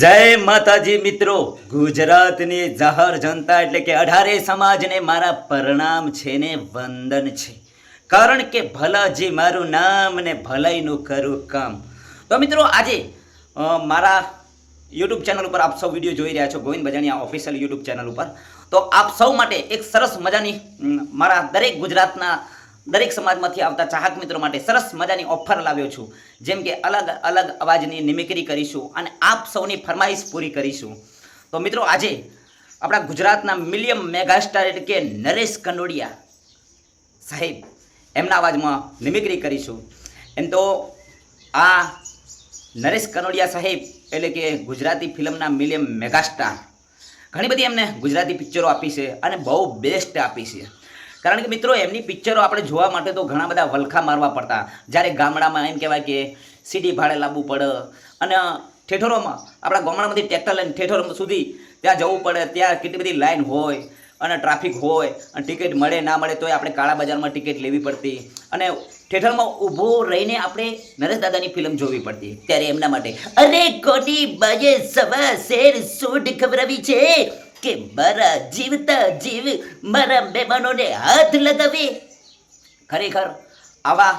જય માતાજી મિત્રો. ગુજરાતની જાહેર જનતા એટલે કે અઢારે સમાજને મારા પરણામ છે ને વંદન છે. કારણ કે ભલાજી મારું નામ ને ભલાઈનું કરું કામ. તો મિત્રો આજે મારા યુટ્યુબ ચેનલ ઉપર આપ સૌ વીડિયો જોઈ રહ્યા છો Govind Bajaniya official YouTube channel ઉપર. તો આપ સૌ માટે એક સરસ મજાની મારા દરેક ગુજરાતના દરેક સમાજમાંથી આવતા ચાહક મિત્રો માટે સરસ મજાની ઓફર લાવ્યો છું. જેમ કે અલગ અલગ અવાજની નિમિકરી કરીશું અને આપ સૌની ફરમાઈશ પૂરી કરીશું. તો મિત્રો આજે આપણા ગુજરાતના મિલિયમ મેગાસ્ટાર એટલે કે નરેશ કંડોડિયા સાહેબ એમના અવાજમાં નિમિક્રી કરીશું. એમ તો આ નરેશ કનોડિયા સાહેબ એટલે કે ગુજરાતી ફિલ્મના મિલિયમ મેગાસ્ટાર. ઘણી બધી એમને ગુજરાતી પિક્ચરો આપી છે અને બહુ બેસ્ટ આપી છે. કારણ કે મિત્રો, એમની પિક્ચરો આપણે જોવા માટે તો ઘણા બધા વલખા મારવા પડતા. જ્યારે ગામડામાં એમ કહેવાય કે સીડી ભાડે લાવવું પડે અને ઠેઠરોમાં, આપણા ગામડામાંથી ટ્રેક્ટર લઈને ઠેઠરો સુધી ત્યાં જવું પડે, ત્યાં કેટલી બધી લાઈન હોય અને ટ્રાફિક હોય અને ટિકિટ મળે, ના મળે તોય આપણે કાળા બજારમાં ટિકિટ લેવી પડતી. અને થિયેટરમાં ઊભો રહીને આપણે નરેશ દાદાની ફિલ્મ જોવી પડતી. ત્યારે એમના માટે, અરે કોટી બાજે સવા શેર સૂટ ખબરાવી છે. કે મારા જીવતા જીવ, મારા મહેમાનોને હાથ લગાવે. ખરેખર આવા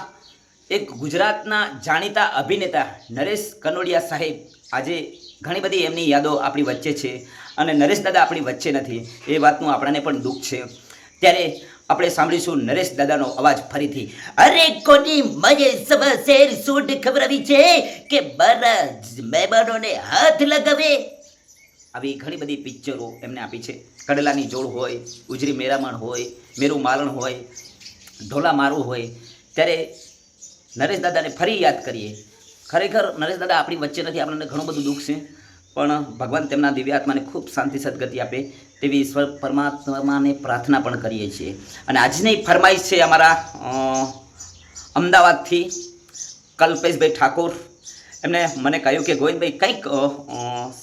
એક ગુજરાતના જાણીતા અભિનેતા નરેશ કનોડિયા સાહેબ આજે ઘણી બધી એમની યાદો આપણી વચ્ચે છે અને નરેશ દાદા આપણી વચ્ચે નથી. એ વાતનું આપણાને પણ દુઃખ છે. ત્યારે આપણે સાંભળીશું નરેશ દાદાનો અવાજ ફરીથી. અરે કોની મજે સવા શેર સૂટ ખબરાવી છે કે મારા મહેમાનોને હાથ લગાવે? આવી ઘણી બધી પિક્ચરો એમને આપી છે. કડલાની જોડ હોય, ઉજરી મેરામણ હોય, મેરું માલણ હોય, ઢોલા મારું હોય. ત્યારે નરેશ દાદાને ફરી યાદ કરીએ. ખરેખર નરેશ દાદા આપણી વચ્ચે નથી, આપણને ઘણું બધું દુઃખ છે. પણ ભગવાન તેમના દિવ્ય આત્માને ખૂબ શાંતિ સદગતિ આપે તેવી ઈશ્વર પરમાત્માને પ્રાર્થના પણ કરીએ છીએ. અને આજની ફરમાઈશ છે અમારા અમદાવાદથી કલ્પેશભાઈ ઠાકોર. એમને મને કહ્યું કે ગોવિંદભાઈ, કંઈક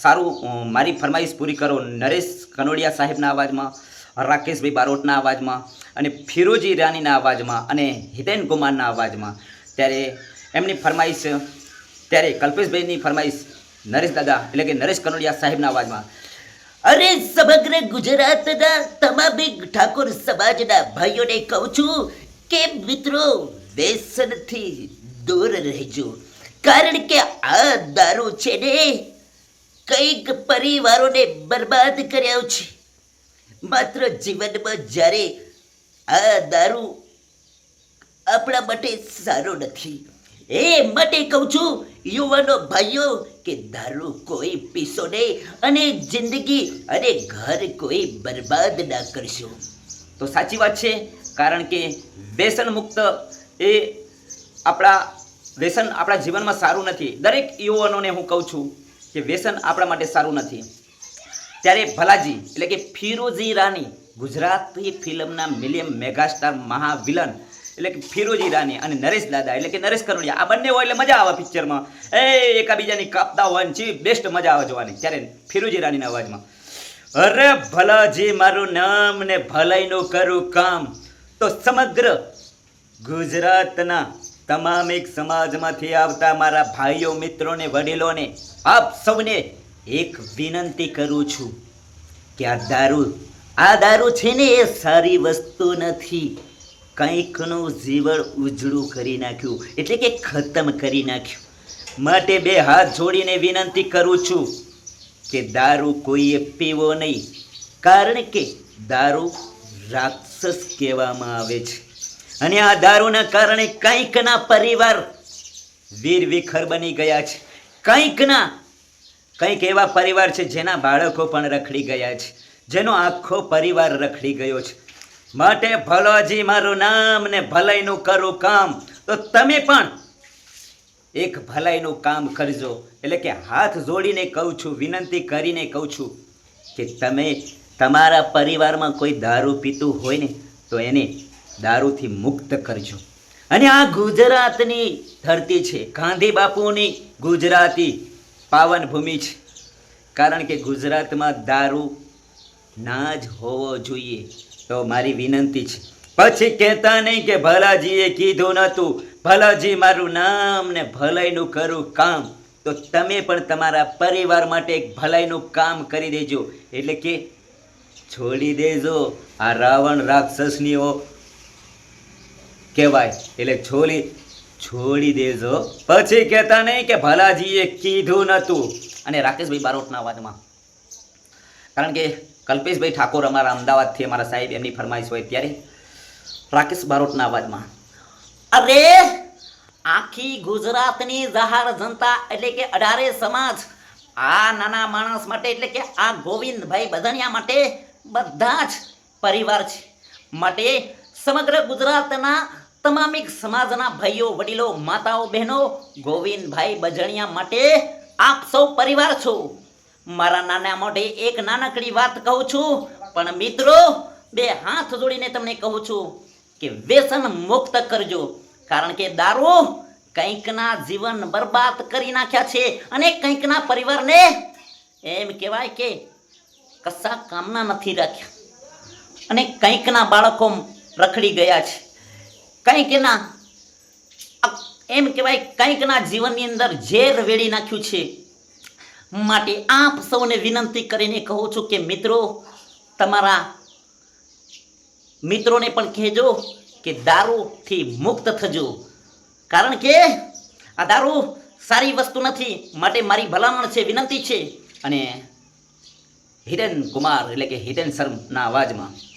સારું મારી ફરમાઈશ પૂરી કરો નરેશ કનોડિયા સાહેબના અવાજમાં, રાકેશભાઈ બારોટના અવાજમાં અને ફિરોજી ઈરાનીના અવાજમાં અને હિતેન કુમારના અવાજમાં. ત્યારે એમની ફરમાઈશ, ત્યારે કલ્પેશભાઈની ફરમાઈશ નરેશ દાદા એટલે કે નરેશ કનોડિયા સાહેબના અવાજમાં. અરે સમગ્ર ગુજરાતના તમામ ઠાકોર સમાજના ભાઈઓને કહું છું કે મિત્રો, વ્યસનથી દૂર રહેજો. કારણ કે આ દારૂ છે ને કંઈક પરિવારોને બરબાદ કર્યા છે. માત્ર જીવનમાં જ્યારે આ દારૂ આપણા માટે સારો નથી. એ માટે કહું છું, યુવાનો ભાઈઓ, કે દારૂ કોઈ પીશો નહીં અને જિંદગી અને ઘર કોઈ બરબાદ ના કરશો. તો સાચી વાત છે, કારણ કે વ્યસન મુક્ત એ આપણા વ્યસન આપણા જીવનમાં સારું નથી. દરેક યુવાનોને હું કહું છું કે વ્યસન આપણા માટે સારું નથી. ત્યારે ભલાજી, એટલે કે ફિરોજી રાની, ગુજરાતી ફિલ્મના મિલિયમ મેગાસ્ટાર મહાવિલન, એટલે કે ફિરોજી રાની અને નરેશ દાદા, એટલે કે નરેશ કરોડિયા આ બંને હોય એટલે મજા આવે પિક્ચરમાં. એ એકાબીજાની કાપતા હોય ને ચી બેસ્ટ મજા આવે જોવાની, ત્યારે ફિરોજી રાનીના અવાજમાં. અરે ભલાજી, મારું નામ ને ભલાઈનું કરું કામ. તો સમગ્ર ગુજરાતના તમામ એક સમાજમાંથી આવતા મારા ભાઈઓ, મિત્રોને, વડીલોને આપ સૌને એક વિનંતી કરું છું કે આ દારૂ આ દારૂ છે ને એ સારી વસ્તુ નથી. કંઈકનું જીવન ઉજળું કરી નાખ્યું, એટલે કે ખતમ કરી નાખ્યું. માટે બે હાથ જોડીને વિનંતી કરું છું કે દારૂ કોઈએ પીવો નહીં, કારણ કે દારૂ રાક્ષસ કહેવામાં આવે છે. અને આ દારૂના કારણે કંઈકના પરિવાર વીર વિખર બની ગયા છે. કંઈકના, કંઈક એવા પરિવાર છે જેના બાળકો પણ રખડી ગયા છે, જેનો આખો પરિવાર રખડી ગયો છે. માટે ભલોજી, મારું નામ ને ભલાઈનું કરું કામ. તો તમે પણ એક ભલાઈનું કામ કરજો. એટલે કે હાથ જોડીને કહું છું, વિનંતી કરીને કહું છું કે તમે તમારા પરિવારમાં કોઈ દારૂ પીતું હોય ને, તો એને દારૂથી મુક્ત કરજો. અને આ ગુજરાતની ધરતી છે. ગાંધી બાપુની ગુજરાતી પાવન ભૂમિ છે. કારણ કે ગુજરાતમાં દારૂ ના જ હોવો જોઈએ તો મારી વિનંતી છે. પછી કહેતા નહીં કે ભલાજીએ કીધું નહોતું. ભલાજી, મારું નામ ને ભલાઈનું કરું કામ. તો તમે પણ તમારા પરિવાર માટે એક ભલાઈનું કામ કરી દેજો. એટલે કે છોડી દેજો. આ રાવણ રાક્ષસનીઓ કહેવાય. એટલે છોડી છોડી દેજો. પછી કહેતા નહીં કે ભલાજીએ કીધું નહોતું અને રાકેશભાઈ બારોટના અવાજમાં કારણ કે કલ્પેશભાઈ ઠાકોર અમારા અમદાવાદથી, અમારા સાહેબ એમની ફરમાઈશ હોય ત્યારે રાકેશ બારોટના અવાજમાં અરે, આખી ગુજરાતની જહાર જનતા એટલે કે અઢારે સમાજ, આ નાના માણસ માટે એટલે કે આ ગોવિંદભાઈ બધાનિયા માટે બધા જ પરિવાર છે. માટે સમગ્ર ગુજરાતના તમામિક સમાજના ભાઈઓ, વડીલો, માતાઓ, બહેનો, ગોવિંદભાઈ બજણિયા માટે આપ સૌ પરિવાર છો. મારા નાના મોઢે એક નાનકડી વાત કહું છું, પણ મિત્રો, બે હાથ જોડીને તમને કહું છું કે વ્યસન મુક્ત કરજો. કારણ કે દારૂ કંઈકના જીવન બરબાદ કરી નાખ્યા છે અને કંઈકના પરિવારને એમ કહેવાય કે કશા કામના નથી રાખ્યા. અને કંઈકના બાળકો રખડી ગયા છે. કંઈકના એના એમ કહેવાય કંઈકના જીવનની અંદર ઝેર વેડી નાખ્યું છે. માટે આપ સૌને વિનંતી કરીને કહું છું કે મિત્રો, તમારા મિત્રોને પણ કહેજો કે દારૂથી મુક્ત થજો. કારણ કે આ દારૂ સારી વસ્તુ નથી, માટે મારી ભલામણ છે, વિનંતી છે. અને હિરેન કુમાર, એટલે કે હિરેન શર્મના અવાજમાં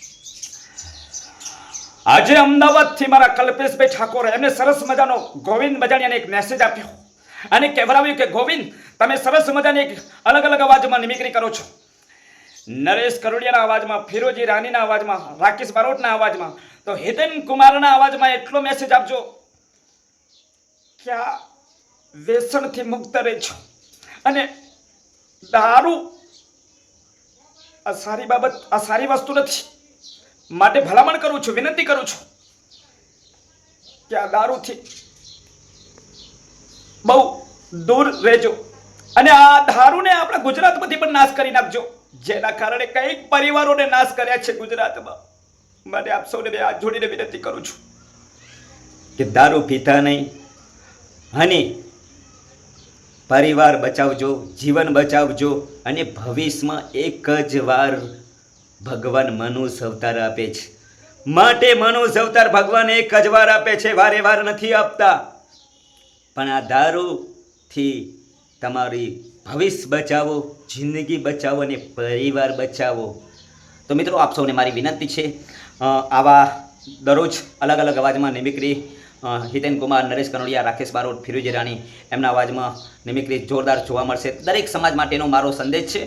આજે અમદાવાદથી મારા કલ્પેશભાઈ ઠાકોર એમને સરસ મજાનો ગોવિંદ મજાણીયાને એક મેસેજ આપ્યો. અને કહેવરાવ્યું કે, ગોવિંદ, તમે સરસ મજાની એક અલગ અલગ અવાજમાં નિમિકરી કરો છો. નરેશ કરોડિયાના અવાજમાં, ફિરોજી રાનીના અવાજમાં, રાકેશ બારોટના અવાજમાં, તો હિતેન કુમારના અવાજમાં એટલો મેસેજ આપજો, ક્યાં વેસણથી મુક્ત રહેજો અને દારૂ, આ સારી બાબત, આ સારી વસ્તુ નથી. માટે ભલામણ કરું છું, વિનંતી કરું છું કે આ દારૂથી બહુ દૂર રહેજો અને આ દારૂને આપણા ગુજરાતમાંથી પણ નાશ કરી નાખજો. જેના કારણે કંઈક પરિવારોને નાશ કર્યા છે ગુજરાતમાં. માટે આપ સૌને બે હાથ જોડીને વિનંતી કરું છું કે દારૂ પીતા નહીં અને પરિવાર બચાવજો, જીવન બચાવજો અને ભવિષ્યમાં એક જ વાર ભગવાન મનુષ અવતાર આપે છે. માટે મનુષ અવતાર ભગવાન એક જ વાર આપે છે, વારે વાર નથી આપતા. પણ આ દારૂથી તમારી ભવિષ્ય બચાવો, જિંદગી બચાવો અને પરિવાર બચાવો. તો મિત્રો, આપ સૌને મારી વિનંતી છે આવા દરરોજ અલગ અલગ અવાજમાં નિમિક્રી હિતેન કુમાર, નરેશ કનોડિયા, રાકેશ બારોટ, ફિરોજી રાણી એમના અવાજમાં નિમિક્રી જોરદાર જોવા મળશે. દરેક સમાજ માટેનો મારો સંદેશ છે.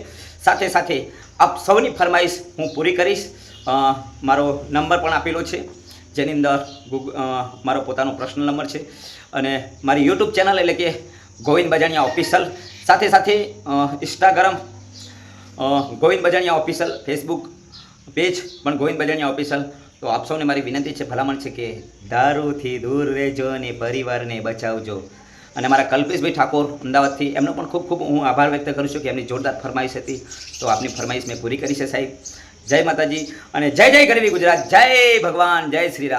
સાથે સાથે આપ સૌની ફરમાઈશ હું પૂરી કરીશ. મારો નંબર પણ આપેલો છે. જેની અંદર મારો પોતાનો પર્સનલ નંબર છે. અને મારી યુટ્યુબ ચેનલ એટલે કે ગોવિંદ બજાણિયા ઓફિશિયલ. સાથે સાથે Instagram Govind Bajaniya official, Facebook page પણ ગોવિંદ બજાણિયા ઓફિશિયલ. તો આપ સૌને મારી વિનંતી છે, ભલામણ છે કે દારૂથી દૂર રહેજો અને પરિવારને બચાવજો. અને મારા કલ્પેશભાઈ ઠાકોર, અમદાવાદથી, એમનો પણ ખૂબ ખૂબ હું આભાર વ્યક્ત કરું છું કે એમની જોરદાર ફરમાઈશ હતી. તો આપની ફરમાઈશ મેં પૂરી કરી છે સાહેબ. જય માતાજી અને જય જય ગરવી ગુજરાત. જય ભગવાન, જય શ્રી રામ.